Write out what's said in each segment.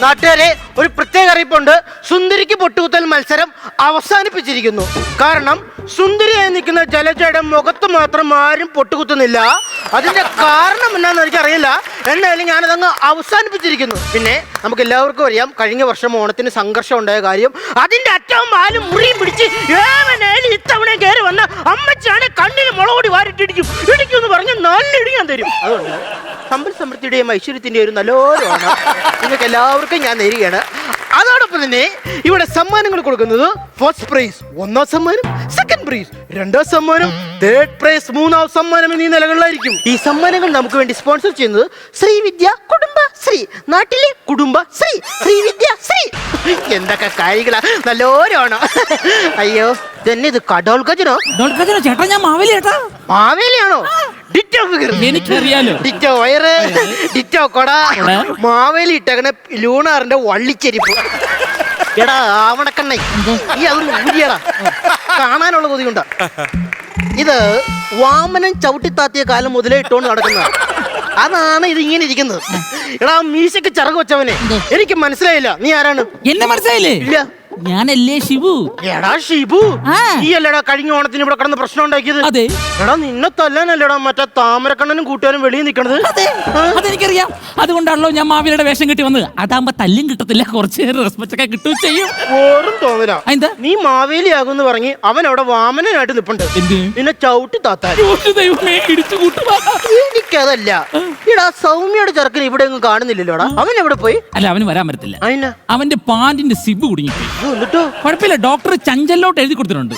നാട്ടുകാരെ ഒരു പ്രത്യേക അറിയിപ്പുണ്ട്. സുന്ദരിക്ക് പൊട്ടുകുത്തൽ മത്സരം അവസാനിപ്പിച്ചിരിക്കുന്നു. കാരണം സുന്ദരിയായി നിൽക്കുന്ന ജലജയുടെ മുഖത്ത് മാത്രം ആരും പൊട്ടുകുത്തുന്നില്ല. അതിന്റെ കാരണം എന്നാന്ന് എനിക്കറിയില്ല. എന്നാലും ഞാനതങ്ങ് അവസാനിപ്പിച്ചിരിക്കുന്നു. പിന്നെ നമുക്ക് എല്ലാവർക്കും അറിയാം കഴിഞ്ഞ വർഷം ഓണത്തിന് സംഘർഷം ഉണ്ടായ കാര്യം. അതിന്റെ അറ്റവും പാലും മുറിയും പിടിച്ച് ഏവനേലും ഇത്തവണ കയറി വന്ന അമ്മച്ചാണ് കണ്ണിന് മുളകൊടി വാരിട്ടിടിക്കും. ഇടിക്കും എന്ന് പറഞ്ഞ് നല്ല ഇടിക്കാൻ തരും. അതുകൊണ്ട് സമ്പൽ സമൃദ്ധിയുടെയും ഐശ്വര്യത്തിന്റെയും ഒരു നല്ലോരമാണ് നിങ്ങൾക്ക് എല്ലാവർക്കും ഞാൻ നേരുകയാണ്. അതോടൊപ്പം തന്നെ ഇവിടെ സമ്മാനങ്ങൾ കൊടുക്കുന്നത് ഫസ്റ്റ് പ്രൈസ് ഒന്നാം സമ്മാനം സെക്കൻഡ് പ്രൈസ് രണ്ടാം സമ്മാനം തേർഡ് പ്രൈസ് മൂന്നാം സമ്മാനം എന്നീ നിലകളിലായിരിക്കും. ഈ സമ്മാനങ്ങൾ നമുക്ക് വേണ്ടി സ്പോൺസർ ചെയ്യുന്നത് ശ്രീവിദ്യ കുടുംബ ശ്രീ നാട്ടിലെ കുടുംബ ശ്രീ ശ്രീവിദ്യ ശ്രീ. എന്തൊക്കെ കാര്യങ്ങളാ. നല്ലോരാണോ അയ്യോ തന്നെ ഇത് കടോൾ ഗജനോ ചേട്ടാ ഞാൻ മാവേലി ചേട്ടാ. മാവേലിയാണോ? Ditto figure. എനിക്കറിയാലോ. ഡിറ്റോ വയറ് ഡിറ്റോ കൊട കൊട. മാവേലി ലൂണാറിന്റെ വള്ളിച്ചെരിപ്പ്. എടാ ആവണക്കണ്ണ ഈ അതൊന്ന് ഊരിയടാ കാണാനുള്ള കൊതിയുണ്ട. ഇത് വാമനൻ ചവിട്ടിത്താത്തിയ കാലം മുതലേ ഇട്ടോണ്ട് നടക്കുന്നതാണ് അതാണ് ഇത് ഇങ്ങനെ ഇരിക്കുന്നത്. എടാ മീശക്ക് ചിറക് വെച്ചവനെ. എനിക്ക് മനസ്സിലായില്ല. നീ ആരാണ്? എന്നെ മനസ്സിലായില്ലേ? ഇല്ല. ഞാനല്ലേ ഷിബു? എടാ ഷിബു ആ. ഈ അല്ലടാ കഴിഞ്ഞ ഓണത്തിന് ഇവിടെ കിടന്ന് പ്രശ്നം ഉണ്ടാക്കിയത്? അതെ. എടാ നിന്നെ തല്ലാനല്ലടാ മറ്റേ താമരക്കണ്ണനും കൂട്ടുകാരും വെളിയിൽ നിൽക്കണത്? അതെ. അതെനിക്കറിയാം. അതുകൊണ്ടാണല്ലോ ഞാൻ മാവിയുടെ വേഷം കിട്ടി വന്നത്. അതാകുമ്പോ തല്ലും കിട്ടത്തില്ല. കുറച്ച് റെസ്പെക്ട് ഒക്കെ കിട്ടുകയും ചെയ്യും. ഓറും തോന്നല. എന്താ നീ മാവേലിയാകുന്ന് പറഞ്ഞ് അവൻ അവിടെ വാമനനായിട്ട് നിപ്പുണ്ട്. എന്ത്? നിന്നെ ചവിട്ടി താത്താൻ. ദൈവമേ ഇടിച്ചു കൂട്ടുവാ. എനിക്കതല്ല. സൗമ്യയുടെ ചെറുക്കൻ ഇവിടെ ഒന്നും കാണുന്നില്ലല്ലോടാ. അവൻ എവിടെ പോയി? അല്ല അവന് വരാൻ പറ്റത്തില്ല. അതിനാ അവന്റെ പാന്റിന്റെ സിബ് കുടുങ്ങിപ്പോയി. എന്നിട്ടോ കുഴപ്പമില്ല ഡോക്ടർ ചഞ്ചലിലോട്ട് എഴുതി കൊടുത്തിട്ടുണ്ട്.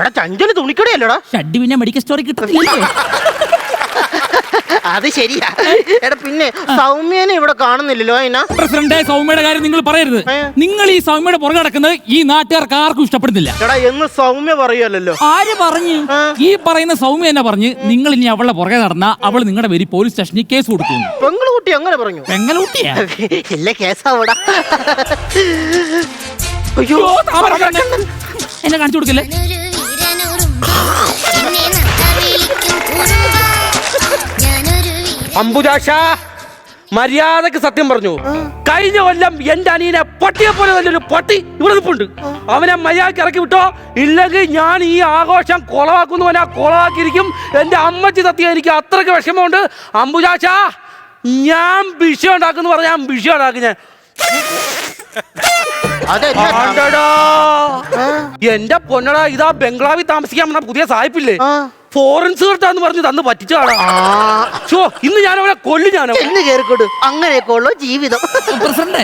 എടാ ചഞ്ചൽ തുണിക്കടയല്ലടാ. ഷഡ്ഡി പിന്നെ മെഡിക്കൽ സ്റ്റോറിൽ കിട്ടത്തില്ലല്ലോ. അത് ശരിയാ. എടാ പിന്നെ സൗമ്യനെ ഇവിടെ കാണുന്നില്ലല്ലോ അതിനാ പ്രസിഡന്റ് സൗമ്യയുടെ കാര്യം നിങ്ങൾ പറയരുത്. നിങ്ങൾ ഈ സൗമ്യയുടെ പുറകെ നടക്കുന്നത് ഈ നാട്ടുകാർക്ക് ആർക്കും ഇഷ്ടപ്പെടുന്നില്ല. എടാ എന്ന് സൗമ്യ പറയുമല്ലോ ആര് പറഞ്ഞു? ഈ പറയുന്ന സൗമ്യ എന്നെ പറഞ്ഞ് നിങ്ങൾ ഇനി അവളുടെ പുറകെ നടന്ന അവൾ നിങ്ങളുടെ പേര് പോലീസ് സ്റ്റേഷനിൽ കേസ് കൊടുക്കും പെങ്ങളുകുട്ടി അങ്ങനെ പറഞ്ഞു. പെങ്ങളുട്ടിയാ ഇല്ല കേസാവൂടാ. അയ്യോ എന്നെ കാണിച്ചു കൊടുക്കല്ലേ? അംബുജാഷ മര്യാദയ്ക്ക് സത്യം പറഞ്ഞു. കഴിഞ്ഞ കൊല്ലം എന്റെ അനിയനെ പട്ടിയെ പോലെ നല്ലൊരു പട്ടി ഇവിടെ നിൽപ്പുണ്ട്. അവനെ മര്യാദയ്ക്ക് ഇറക്കി വിട്ടോ? ഇല്ലെങ്കിൽ ഞാൻ ഈ ആഘോഷം കൊളവാക്കുന്നവനെ കൊളവാക്കിയിരിക്കും. എന്റെ അമ്മച്ചി സത്യം എനിക്ക് അത്രയ്ക്ക് വിഷമമുണ്ട്. അംബുജാഷ ഞാൻ വിഷയം ഉണ്ടാക്കുന്നു പറഞ്ഞാൽ ഞാൻ വിഷയം ഉണ്ടാക്കി ഞാൻ. എന്റെ പൊന്നടാ ഇതാ ബംഗ്ലാവിൽ താമസിക്കാൻ വന്ന പുതിയ സായിപ്പില്ലേ? ആ. ഫോറൻസ് കേട്ടാന്ന് പറഞ്ഞ് തന്ന് പറ്റിച്ചോ ഷോ ഇന്ന് ഞാൻ അവനെ കൊല്ലു ഞാൻ അങ്ങനെയൊക്കെ ഉള്ളു ജീവിതം. പ്രസിഡന്റ്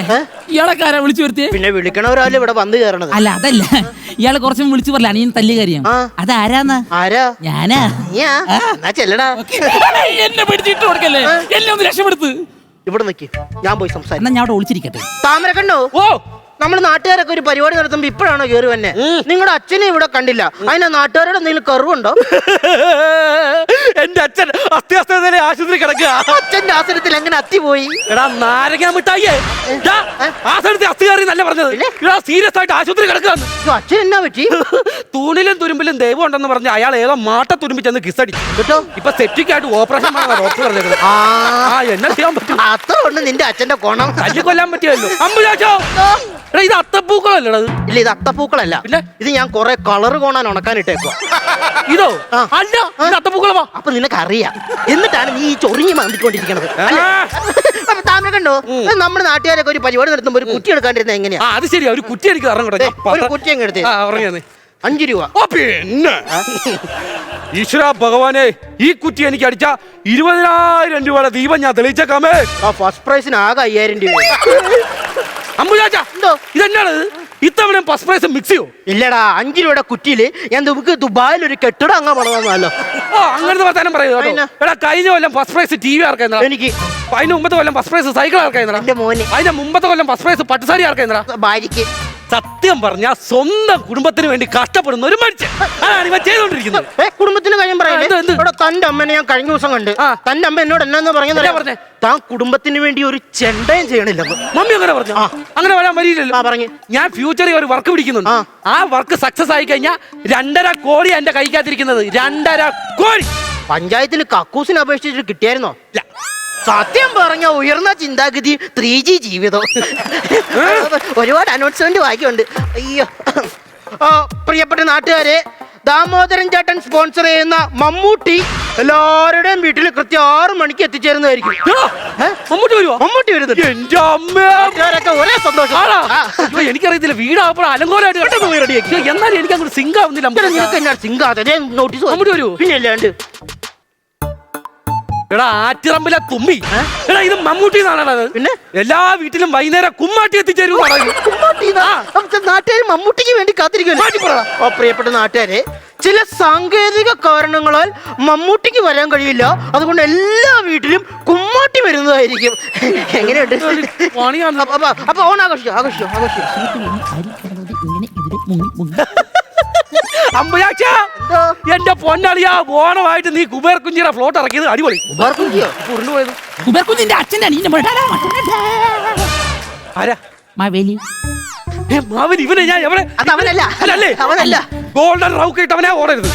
ഇയാളൊക്കെ ആരാ വിളിച്ചു വരുത്തിയേ? പിന്നെ വിളിക്കണവരല്ലേ ഇവിടെ വന്ന് കയറണത് അല്ല അതല്ല. ഇയാളെ കുറച്ചും വിളിച്ചു പറഞ്ഞ അനിയൻ തല്ലി കാര്യം? അത് അതാരാന്ന്? ആരാ? ഞാനാ. എന്നാ ചെല്ലടാ. എന്നെ പിടിച്ചിട്ട് കൊടുക്കല്ലേ? എന്നെ ഒന്ന് രക്ഷപ്പെടുത്ത്. ഇവിടെ നിൽക്കി ഞാൻ പോയി സംസാരിക്കാം. ഞാൻ അവിടെ ഒളിച്ചിരിക്കട്ടെ. താമര കണ്ടോ ഓ നമ്മൾ നാട്ടുകാരൊക്കെ ഒരു പരിപാടി നടത്തുമ്പോ ഇപ്പോഴാണോ കേറി വന്നെ? നിങ്ങളുടെ അച്ഛനെ ഇവിടെ കണ്ടില്ല. അതിനാ നാട്ടുകാരുടെ എന്തെങ്കിലും കറിവുണ്ടോ? എന്റെ അച്ഛൻ അത്യാവസ്ഥ ആശുപത്രി കിടക്കുക അച്ഛന്റെ ആസനത്തിൽ എങ്ങനെ അത്തി പോയി? എടാ നാരങ്ങ മിഠായിയേ. ദാ, ആശുപത്രി അസ്ഥി കയറി നല്ല പറഞ്ഞത്. എടാ സീരിയസ് ആയിട്ട് ആശുപത്രി കിടക്കുക അച്ഛൻ എന്നാ പറ്റി? തൂണിലും തുരുമ്പിലും ദൈവം ഉണ്ടെന്ന് പറഞ്ഞ അയാൾ ഏതോ മാട്ട തുരുമ്പിച്ചെന്ന് കിസടി കേട്ടോ? ഇപ്പൊ സെപ്റ്റിക് ആയിട്ട് ഓപ്പറേഷൻ ഡോക്ടർ പറഞ്ഞത്. ആ. എന്നാ ചെയ്യാൻ പറ്റും അത്ര ഉണ്ട് നിന്റെ അച്ഛന്റെ കോണം കൊല്ലാൻ പറ്റിയല്ലോ അമ്പുരാശോ എടാ ഇത് അത്തപ്പൂക്കളല്ലടാ ഇത്. ഇല്ല ഇത് അത്തപ്പൂക്കളല്ല. പിന്നെ? ഇത് ഞാൻ കുറെ കളർ കോണാൻ ഉണക്കാൻ ഇട്ടേക്കുവാ ഇതോ? ആ. അല്ല ഇത് അപ്പൊ നിനക്ക് അറിയാം എന്നിട്ടാണ് നീ ഈ ചൊറിഞ്ഞു മാന്തിക്കൊണ്ടിരിക്കണത്. അല്ലേ? അപ്പൊ താമര കണ്ടോ നമ്മുടെ നാട്ടുകാരൊക്കെ ഒരു പരിപാടി നടത്തുമ്പോ ഒരു കുറ്റി എടുക്കാണ്ടിരുന്ന എങ്ങനെയാ? ആ അത് ശരി ഒരു കുറ്റി എനിക്ക് ദേ, ഒരു കുറ്റി അങ്ങ് എടുത്തേ അഞ്ചു രൂപ. ഓ പിന്നെ? ഈശ്വര ഭഗവാനെ ഈ കുറ്റി എനിക്ക് അടിച്ച ഇരുപതിനായിരം രൂപയുടെ ദീപം ഞാൻ തെളിയിച്ചേക്കാമേ ആ ഫസ്റ്റ് പ്രൈസിന് ആകെ അയ്യായിരം രൂപ. എന്തോ? ഇതെന്നാണ്? ഇത്തവണ ഫസ്റ്റ് പ്രൈസ് മിക്സ് ചെയ്യോ? ഇല്ലടാ അഞ്ചു രൂപയുടെ കുറ്റിയിൽ ഞാൻ നമുക്ക് ദുബായിൽ ഒരു കെട്ടിടം അങ്ങ് പണിതന്നല്ലോ ഓ അങ്ങനത്തെ വർത്താനം പറയൂ എടാ കഴിഞ്ഞ കൊല്ലം ഫസ്റ്റ് പ്രൈസ് ടി വി എനിക്ക് അതിന് മുമ്പത്തെ കൊല്ലം ഫസ്റ്റ് പ്രൈസ് സൈക്കിൾ മോന്. അതിന്റെ മുമ്പത്തെ കൊല്ലം ഫസ്റ്റ് പ്രൈസ് പട്ടുസാരി ആർക്കായിരുന്നാ ഭാര്യക്ക് സത്യം പറഞ്ഞ സ്വന്തം കുടുംബത്തിന് വേണ്ടി കഷ്ടപ്പെടുന്ന ഒരു മനുഷ്യൻ. അതാണ് ഇവ ചെയ്തോണ്ടിരിക്കുന്നത് ഏ കുടുംബത്തിന് കാര്യം ആ, എന്ത്, എന്ത്? പറയല്ലേ ഇവിടെ തന്റെ അമ്മനെ ഞാൻ കഴിഞ്ഞ ദിവസം കണ്ട്. ആ. തന്റെ അമ്മ എന്നോട് എന്നാന്ന് പറഞ്ഞു പറഞ്ഞത് പറഞ്ഞേ? താൻ കുടുംബത്തിന് വേണ്ടി ഒരു ചെണ്ടയും ചെയ്യണില്ലെന്ന് മമ്മി അങ്ങനെ പറഞ്ഞു? ആ. അങ്ങനെ വരാൻ വരില്ലല്ലോ ആ പറഞ്ഞു. ഞാൻ ഫ്യൂച്ചറിൽ ഒരു വർക്ക് പിടിക്കുന്നുണ്ട്. ആ. ആ വർക്ക് സക്സസ് ആയി കഴിഞ്ഞാൽ രണ്ടര കോടി എന്റെ കൈക്കകത്തിരിക്കുന്നത് രണ്ടര കോടി. പഞ്ചായത്തിൽ കക്കൂസിനെ അപേക്ഷിച്ചിട്ട് കിട്ടിയായിരുന്നോ? ഇല്ല. സത്യം പറഞ്ഞ ഉയർന്ന ചിന്താഗതി ത്രീ ജി ജീവിതം ഒരുപാട് അനൗൺസ്മെന്റ് വായിക്കുന്നുണ്ട്. അയ്യോ. ഓ പ്രിയപ്പെട്ട നാട്ടുകാരെ ദാമോദരൻ ചേട്ടൻ സ്പോൺസർ ചെയ്യുന്ന മമ്മൂട്ടി എല്ലാവരുടെയും വീട്ടിൽ കൃത്യം ആറ് മണിക്ക് എത്തിച്ചേരുന്നതായിരിക്കും. മമ്മൂട്ടി വരുമോ മമ്മൂട്ടി വരുന്നുണ്ട്. എന്റെ അമ്മയൊക്കെ ഒരേ സന്തോഷം. എനിക്കറിയത്തില്ല വീടാകുമ്പോൾ അലങ്കോലമായിട്ട് കിടന്നു പോയി റെഡിയാക്കി. എന്നാലും എനിക്ക് അങ്ങോട്ട് സിങ്ക് ആവുന്നില്ല എന്നാ സിംഗാതെ നോട്ടീസ് മമ്മൂട്ടി വരുമോ പിന്നെ അല്ലാണ്ട് എടാ ആറ്റിറമ്പിലെ തുമ്പി എടാ ഇത് മമ്മൂട്ടി എന്നാണ് പിന്നെ? എല്ലാ വീട്ടിലും വൈകുന്നേരം കുമ്മാട്ടി എത്തിച്ചേരും നാട്ടുകാർ മമ്മൂട്ടിക്ക് വേണ്ടി കാത്തിരിക്കുന്നു ഓ പ്രിയപ്പെട്ട നാട്ടുകാരെ ചില സാങ്കേതിക കാരണങ്ങളാൽ മമ്മൂട്ടിക്ക് വരാൻ കഴിയില്ല. അതുകൊണ്ട് എല്ലാ വീട്ടിലും കുമ്മാട്ടി വരുന്നതായിരിക്കും. എങ്ങനെയുണ്ട്? അപ്പൊ ഓൺ ആഘോഷിക്കും ആഘോഷിക്കും ആഘോഷിക്കും. അമ്പയാച്ച? എന്റെ പൊന്നളിയാ ഓണമായിട്ട് നീ കുബേർ കുഞ്ഞിയുടെ ഫ്ലോട്ട് ഇറക്കിയത് അടിപൊളി. കുബേർ? ഉരുണ്ടുപോയത് അനിയനെ പോയിട്ടാ ആരാ? മാവേലി. മാവൻ ഇവനെ ഞാൻ എവിടെ അത് അവനല്ല. അല്ലല്ലേ? അവനല്ല. ഗോൾഡൻ റൗക്ക് ഇട്ടവനെ ഓടരുത്.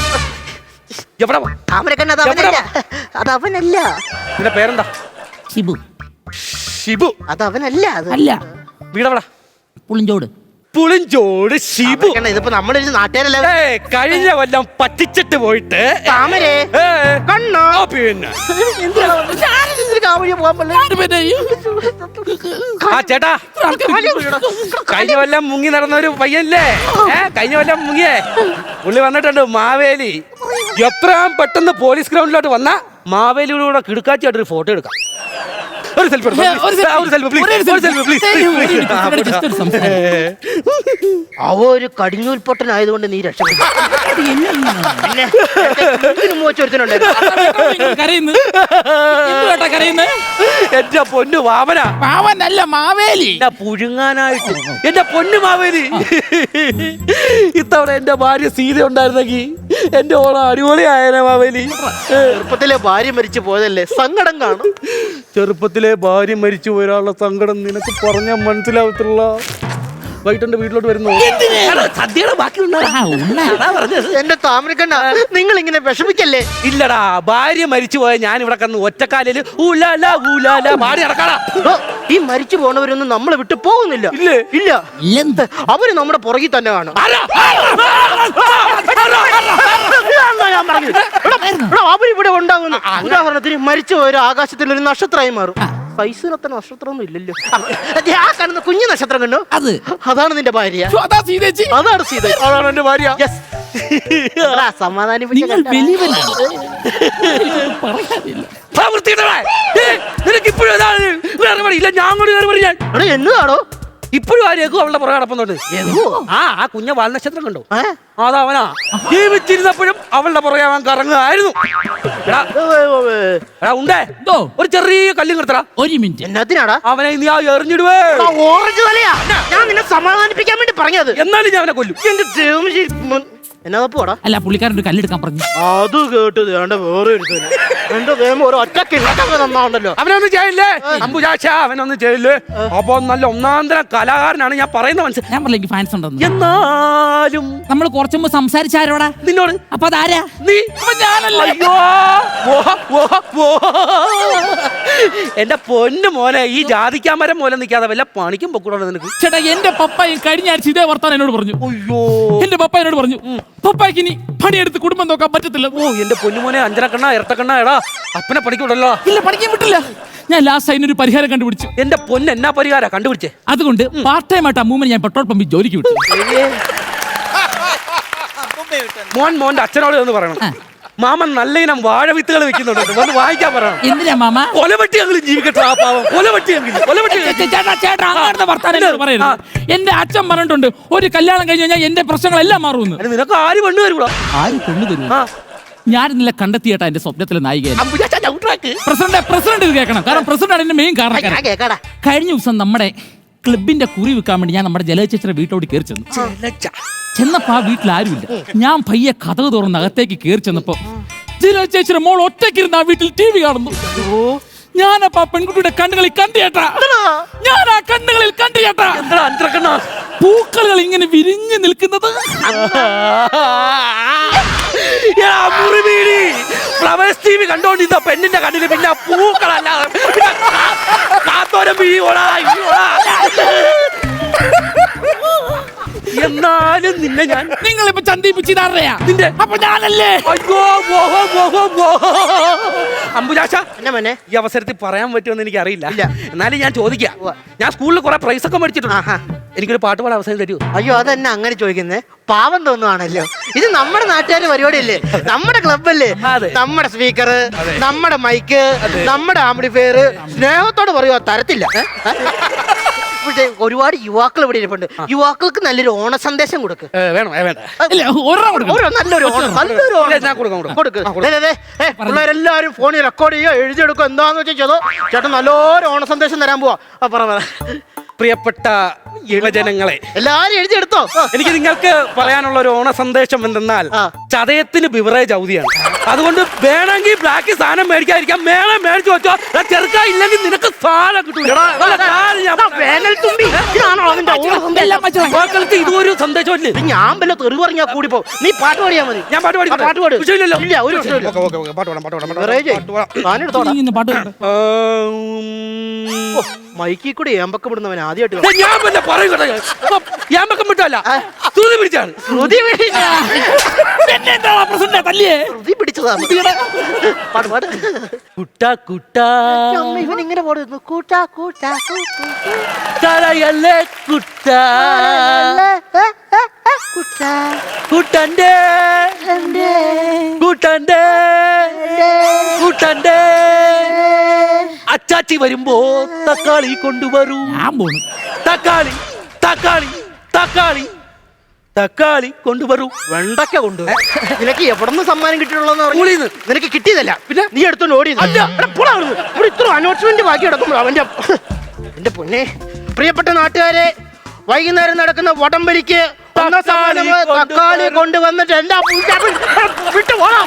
എവിടെ നിന്റെ പേരെന്താ? ഷിബു. ഷിബു. അത് അവനല്ല അത്. അല്ല. വീടെവിടാ? പുളിഞ്ചോട്. പുളിഞ്ചോട് ഷിബു ശിബു. ഇതിപ്പോ നമ്മളൊരു നാട്ടുകാരല്ലേ? ഏ കഴിഞ്ഞ കൊല്ലം പറ്റിച്ചിട്ട് പോയിട്ട്. താമരേ ഏ, കണ്ണോ? ആ പിന്നെ. ചേട്ടാ. കഴിഞ്ഞ കൊല്ലം മുങ്ങി നടന്ന ഒരു പയ്യല്ലേ ഏ കഴിഞ്ഞ കൊല്ലം മുങ്ങിയേ. പുള്ളി വന്നിട്ടുണ്ട് മാവേലി. എത്രയും പെട്ടെന്ന് പോലീസ് ഗ്രൗണ്ടിലോട്ട് വന്ന മാവേലിയുടെ കിടക്കാച്ചായിട്ട് ഒരു ഫോട്ടോ എടുക്കാം. ഒരു സെൽഫി ഒരു സെൽഫി പ്ലീസ് ഒരു സെൽഫി പ്ലീസ് ഇവിടെ ഒരു കടിഞ്ഞൂൽ പൊട്ടൻ ആയതുകൊണ്ട് നീ രക്ഷപ്പെട്ടു. എന്റെ പൊന്നു വാമന പാവനല്ല മാവേലി. പുഴുങ്ങാനായിട്ട്. എന്റെ പൊന്നു മാവേലി. ഇത്തവണ എന്റെ ഭാര്യ സീത ഉണ്ടായിരുന്നെങ്കിൽ എന്റെ ഓണം അടിപൊളിയായ മാവേലി. ചെറുപ്പത്തിലെ ഭാര്യ മരിച്ചു പോയതല്ലേ? സങ്കടം കാണും. ചെറുപ്പത്തിലെ ഭാര്യ മരിച്ചു ഒരാളുടെ സങ്കടം നിനക്ക് പറഞ്ഞാൽ മനസ്സിലാവത്തില്ല. വൈകിട്ട് എന്റെ വീട്ടിലോട്ട് വരുന്നു. സദ്യയുടെ ബാക്കി. എന്റെ താമരക്കണ്ണ നിങ്ങൾ ഇങ്ങനെ വിഷമിക്കല്ലേ? ഇല്ലടാ ഭാര്യ മരിച്ചു പോയ ഞാൻ ഇവിടെ കന്ന് ഒറ്റക്കാലിൽ ഊലാല ഊലാല പാടി നടക്കാടാ ഈ മരിച്ചു പോണവരൊന്നും നമ്മളെ വിട്ട് പോകുന്നില്ല. ഇല്ല? ഇല്ല. എന്ത് അവർ നമ്മുടെ പുറകിൽ തന്നെ കാണും. ഞാൻ പറഞ്ഞത്? ഇവിടെ ഉണ്ടാകുന്നു ഉദാഹരണത്തിന് മരിച്ചു പോയൊരു ആകാശത്തിൽ ഒരു നക്ഷത്രമായി മാറും. പൈസനത്ര നക്ഷത്രമൊന്നും ഇല്ലല്ലോ. ആ കാണുന്ന കുഞ്ഞു നക്ഷത്രം കണ്ടു? അത്. അതാണ് നിന്റെ ഭാര്യ. അതാണ് സീത അതാണ് എന്റെ ഭാര്യ. വൃത്തികെട്ടവളെ. നിനക്ക് ഇപ്പോഴും. ഇല്ല ഞാൻ കൂടി എന്നതാണോ? ഇപ്പോഴും ആ രഘു അവളുടെ പുറകെ നടപ്പുന്നുണ്ട്. ആ ആ കുഞ്ഞ വാൽനക്ഷത്രം കണ്ടോ. ഏ? അതവനാ. ജീവിച്ചിരുന്നപ്പോഴും അവളുടെ പുറകെ അവൻ. എടാ ഉണ്ടേ ഒരു ചെറിയ കല്ലും കിടത്തടാ. ഒരു മിനിറ്റ്. എന്നതിനാടാ അവനെ നീ ആ എറിഞ്ഞിടുവേ. എടാ, ഓറഞ്ച് തലയാ ഞാൻ നിന്നെ സമാധാനിപ്പിക്കാൻ വേണ്ടി പറഞ്ഞത്. എന്നാലും ഞാൻ അവനെ കൊല്ലും. എന്റെ ദൈവം എന്നാ പോടാ. അല്ല പുള്ളിക്കാരൻ ഒരു കല്ലെടുക്കാൻ പറഞ്ഞു. അത് കേട്ടത് വേണ്ട വേറെ ഒരുത്തന്. എന്റെ ദൈവം ഒരു ഒറ്റ കിഴക്കൊക്കെ നന്നാണ്ടല്ലോ അവനൊന്നും ചെയ്യില്ലേ? അമ്പുചാച്ച അവനൊന്നും ചെയ്യില്ലേ? അപ്പൊ നല്ല ഒന്നാന്തരം കലാകാരനാണ് ഞാൻ പറയുന്ന മനസ്സിലായി ഞാൻ പറഞ്ഞ ഫാൻസ് ഉണ്ടെന്ന്? എന്നാലും നമ്മൾ കുറച്ചു മുമ്പ് സംസാരിച്ചാരോടാ? നിന്നോട്. അപ്പൊ അതാരാ? നീ. ഞാനല്ല. അയ്യോ. ഓ, ഓ, ഓ. എന്റെ പൊന്നു മോനെ ഈ ജാതിക്കാമരം പോലെ നിൽക്കാതെ വല്ല പണിക്കും പൊക്കൂടാ നിനക്ക്? ചേട്ടാ എന്റെ പപ്പ ഈ കഴിഞ്ഞ ആഴ്ച ഇതേ വർത്താനം എന്നോട് പറഞ്ഞു. അയ്യോ. എന്റെ പപ്പ എന്നോട് പറഞ്ഞു പപ്പായ്ക്ക് ഇനി പണിയെടുത്ത് കുടുംബം നോക്കാൻ പറ്റത്തില്ല. ഓ എന്റെ പൊന്നുമോനെ അഞ്ചരക്കണ്ണ ഇരട്ടക്കണ്ണ എടാ. അപ്പനെ പഠിക്കൂടല്ലോ. ഇല്ല പഠിക്കാൻ വിട്ടില്ല. ഞാൻ ലാസ്റ്റ് അതിനൊരു പരിഹാരം കണ്ടുപിടിച്ചു. എന്റെ പൊന്ന് എന്നാ പരിഹാരം കണ്ടുപിടിച്ചേ? അതുകൊണ്ട് പാർട്ട് ടൈം ആയിട്ട് അമ്മൂമ്മ ഞാൻ പെട്രോൾ പമ്പിൽ ജോലിക്ക് വിട്ടു. മോൻ മോന്റെ അച്ഛനോട് എന്ന് പറയണം. മാമൻ നല്ല ഇനം വാഴ വിത്തുകൾ വെക്കുന്നുണ്ട് വന്ന് വായിക്കാൻ പറയണം. എന്തിനാ മാമ? കൊലവെട്ടിയെങ്കിലും ജീവിക്കട്ടെ ആ പാവം. കൊലവെട്ടിയെങ്കിലും കൊലവെട്ടി ചേ- ചേ- ചേട്ടാ ചേട്ടാ അങ്ങനത്തെ വർത്താനം എന്നോട് പറയരുത്. എന്റെ അച്ഛൻ പറഞ്ഞിട്ടുണ്ട് ഒരു കല്യാണം കഴിഞ്ഞ് കഴിഞ്ഞാൽ എന്റെ പ്രശ്നങ്ങളെല്ലാം മാറുമെന്ന്. അതിന് നിനക്ക് ആര് പെണ്ണ് തരൂടാ? ആര് പെണ്ണു തരൂ ആ. ഞാൻ ഇന്നലെ കണ്ടെത്തിയേട്ടാ എന്റെ സ്വപ്നത്തിലെ നായികയാണ് പ്രസിഡന്റ് പ്രസിഡന്റ് ഇത് കേൾക്കണം. കാരണം പ്രസിഡന്റ് എന്റെ മെയിൻ കാരണം കഴിഞ്ഞ ദിവസം നമ്മുടെ ക്ലബിന്റെ കുറി വെക്കാൻ വേണ്ടി ഞാൻ നമ്മുടെ ജലചേച്ചിയുടെ വീട്ടിലോട്ട് കയറി ചെന്നു. ചെന്നപ്പോ ആ വീട്ടിൽ ആരുമില്ല. ഞാൻ പയ്യെ കഥ തുറന്ന് അകത്തേക്ക് കയറി ചെന്നപ്പോ ജലചേച്ചിയുടെ മോൾ ഒറ്റയ്ക്കിരുന്ന് ആ വീട്ടിൽ ടി വി കാണുന്നു. ഞാനപ്പാ പെൺകുട്ടിയുടെ കണ്ണുകളിൽ കണ്ടിയേട്ടാ. ഞാൻ ആ കണ്ണുകളിൽ കണ്ടിയേട്ടാ. പൂക്കളുകൾ ഇങ്ങനെ വിരിഞ്ഞു നിൽക്കുന്നത്? മുറിവീടി ഫ്ലവേഴ്സ് ടി വി കണ്ടോണ്ടിരുന്ന പെണ്ണിന്റെ കണ്ണിൽ പിന്നെ പൂക്കളല്ലാതെ കാത്തോരം വീഴോടാ. എന്നാലും നിന്നെ ഞാൻ നിങ്ങളിപ്പോ ചന്തിപ്പിച്ചിതാറിയാ നിന്റെ അപ്പൊ ഞാനല്ലേ? അയ്യോ മോഹോ മോഹോ മോഹോ അമ്പുജാശ എന്നെ മോനെ? ഈ അവസരത്തിൽ പറയാൻ പറ്റുമെന്ന് എനിക്ക് അറിയില്ല ഇല്ല. എന്നാലും ഞാൻ ചോദിക്കാം. ഞാൻ സ്കൂളിൽ കുറെ പ്രൈസ് ഒക്കെ മേടിച്ചിട്ടുണ്ട്. ആഹാ. എനിക്കൊരു പാട്ട് പാടാൻ അവസരം തരൂ. അയ്യോ അതന്നെ അങ്ങനെ ചോദിക്കുന്നേ? പാവം തോന്നുവാണല്ലോ. ഇത് നമ്മുടെ നാട്ടുകാരുടെ പരിപാടിയല്ലേ? നമ്മുടെ ക്ലബ്ബല്ലേ അതെ. നമ്മുടെ സ്പീക്കർ നമ്മുടെ മൈക്ക് നമ്മുടെ ആംബ്ലിഫയർ സ്നേഹത്തോട് പറയുക തരത്തില്ല. ഏ? പക്ഷേ ഒരുപാട് യുവാക്കൾ ഇവിടെ ഇരിപ്പുണ്ട്. യുവാക്കൾക്ക് നല്ലൊരു ഓണ സന്ദേശം കൊടുക്ക്. ഏ, വേണം ഏ, വേണ്ട. ഇല്ല ഒരെണ്ണം. ഒരു നല്ലൊരു ഓണം നല്ലൊരു ഓണം. ഞാൻ കൊടുക്കാം, കൊടുക്കാം. കൊടുക്ക്. ആ, കൊടുക്കാം. ദേ, ദേ, ദേ, ഏ, ഫോണിൽ റെക്കോർഡ് ചെയ്യുക എഴുതിയെടുക്കുക. എന്താന്ന് വെച്ചാൽ ചേട്ടൻ നല്ലൊരു ഓണ സന്ദേശം തരാൻ പോവാ. ആ, പറ പറ. പ്രിയപ്പെട്ട യുവജനങ്ങളെ. എല്ലാരും എഴുതിയെടുത്തോ? എനിക്ക് നിങ്ങൾക്ക് പറയാനുള്ള ഒരു ഓണ സന്ദേശം എന്തെന്നാൽ. ചതയത്തിന് ബിവറേജ് അവധിയാണ് അതുകൊണ്ട് വേണമെങ്കിൽ ബ്ലാക്ക് സാധനം മേടിക്കാതിരിക്കാം. മേളെ മേടിച്ചു വെച്ചോ. ചെറുക്കാ ഇല്ലെങ്കിൽ നിനക്ക് സാധനം കിട്ടൂല. ഇതൊരു സന്ദേശം സന്ദേശമല്ലേ ഞാൻ വല്ല തെറി പറഞ്ഞാൽ കൂടി പോ. നീ പാട്ട് പാടിയാ മതി. ഞാൻ പാട്ട് പാടി പാട്ട് പാട്. വിഷയമില്ലല്ലോ. ഇല്ല ഒരു വിഷയമില്ല. ഓക്കേ, ഓക്കേ, ഓക്കേ, പാട്ട് പാടാം, പാട്ട് പാടാം, പാട്ട് പാടാം, മൈക്കിൽ കൂടി ഏമ്പക്കം വിടുന്നവൻ ആദ്യമായിട്ട് ഞാൻ പിന്നെ പറയും കേട്ടോ. ഞാൻ പക്കം വിട്ടല്ല ശ്രുതി പിടിച്ചാണ്. ശ്രുതി തല്ലിയേ? ശ്രുതി പിടിച്ചതാണ് കുട്ട കുട്ട. ഇവൻ ഇങ്ങനെ പാടുന്നു. കൂട്ട കൂട്ട തലയല്ലേ കുട്ട. കൂട്ടാ. കുട്ടന്റെ കുട്ടന്റെ കുട്ടന്റെ അച്ചാച്ചി വരുമ്പോ തക്കാളി കൊണ്ടുവരൂ. ഞാൻ പോണു. തക്കാളി തക്കാളി തക്കാളി തക്കാളി കൊണ്ടുവരൂ. വെണ്ടക്ക കൊണ്ടുവരും. നിനക്ക് എവിടുന്ന് സമ്മാനം കിട്ടിയിട്ടുള്ളതെന്ന് സ്കൂളിൽ നിനക്ക് കിട്ടിയതല്ല. പിന്നെ? നീ എടുത്തോണ്ട് ഓടി ഇവിടെ ഇത്ര അനൗൺസ്മെന്റ് ബാക്കി കിടക്കുമ്പോൾ അവന്റെ എന്റെ പൊന്നെ. പ്രിയപ്പെട്ട നാട്ടുകാരെ വൈകുന്നേരം നടക്കുന്ന വടംവലിക്ക് തക്കാളി കൊണ്ടുവന്നിട്ട് എല്ലാ വിട്ടു പോണം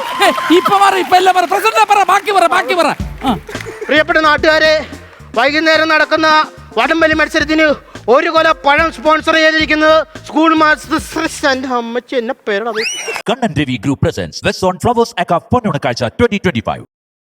ഇപ്പൊ പറ ഇപ്പൊ എല്ലാം പറ. പറ ബാക്കി പറ ബാക്കി പറ. ആ. പ്രിയപ്പെട്ട നാട്ടുകാരെ വൈകുന്നേരം നടക്കുന്ന വടംവലി മത്സരത്തിന് ഒരു കൊല പഴം സ്പോൺസർ ചെയ്തിരിക്കുന്നത് സ്കൂൾ മാസ്റ്റർ ഗ്രൂപ്പ് അമ്മച്ചി എന്നെ പേരണത് Kannan Devi Group presents West on Flowers Aka Ponunakacha 2025.